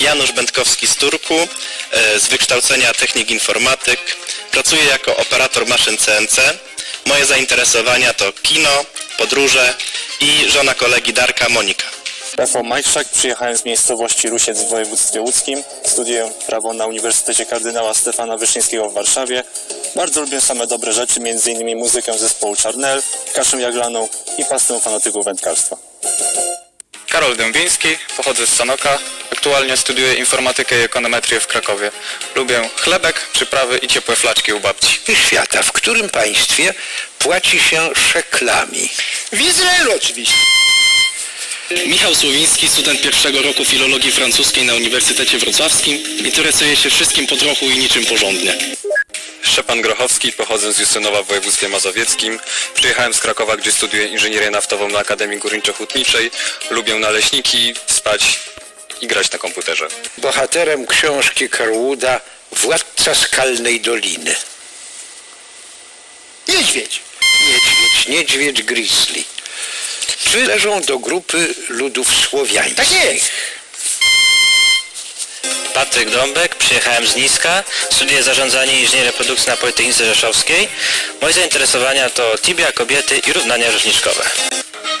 Janusz Będkowski z Turku, e, z wykształcenia technik informatyk. Pracuję jako operator maszyn CNC. Moje zainteresowania to kino, podróże i żona kolegi Darka Monika. Rafał Majszak, przyjechałem z miejscowości Rusiec w województwie łódzkim. Studiuję prawo na Uniwersytecie Kardynała Stefana Wyszyńskiego w Warszawie. Bardzo lubię same dobre rzeczy, m.in. muzykę zespołu Charnel, kaszę jaglaną i pastę fanatyków wędkarstwa. Karol Dębiński, pochodzę z Sanoka. Aktualnie studiuję informatykę i ekonometrię w Krakowie. Lubię chlebek, przyprawy i ciepłe flaczki u babci. świata, w którym państwie płaci się szeklami. W Izraelu oczywiście. Michał Słowiński, student pierwszego roku filologii francuskiej na Uniwersytecie Wrocławskim. Interesuje się wszystkim po trochu i niczym porządnie. Szczepan Grochowski, pochodzę z Justynowa w województwie mazowieckim. Przyjechałem z Krakowa, gdzie studiuję inżynierię naftową na Akademii Górniczo-Hutniczej. Lubię naleśniki, spać i grać na komputerze. Bohaterem książki Carwooda Władca Skalnej Doliny. Niedźwiedź. Niedźwiedź, niedźwiedź grizzly. Przynależą do grupy ludów słowiańskich. Tak jest. Patryk Dąbek, przyjechałem z Niska, studiuję zarządzanie i inżynierię produkcji na Politechnice Rzeszowskiej. Moje zainteresowania to tibia, kobiety i równania rzeczniczkowe.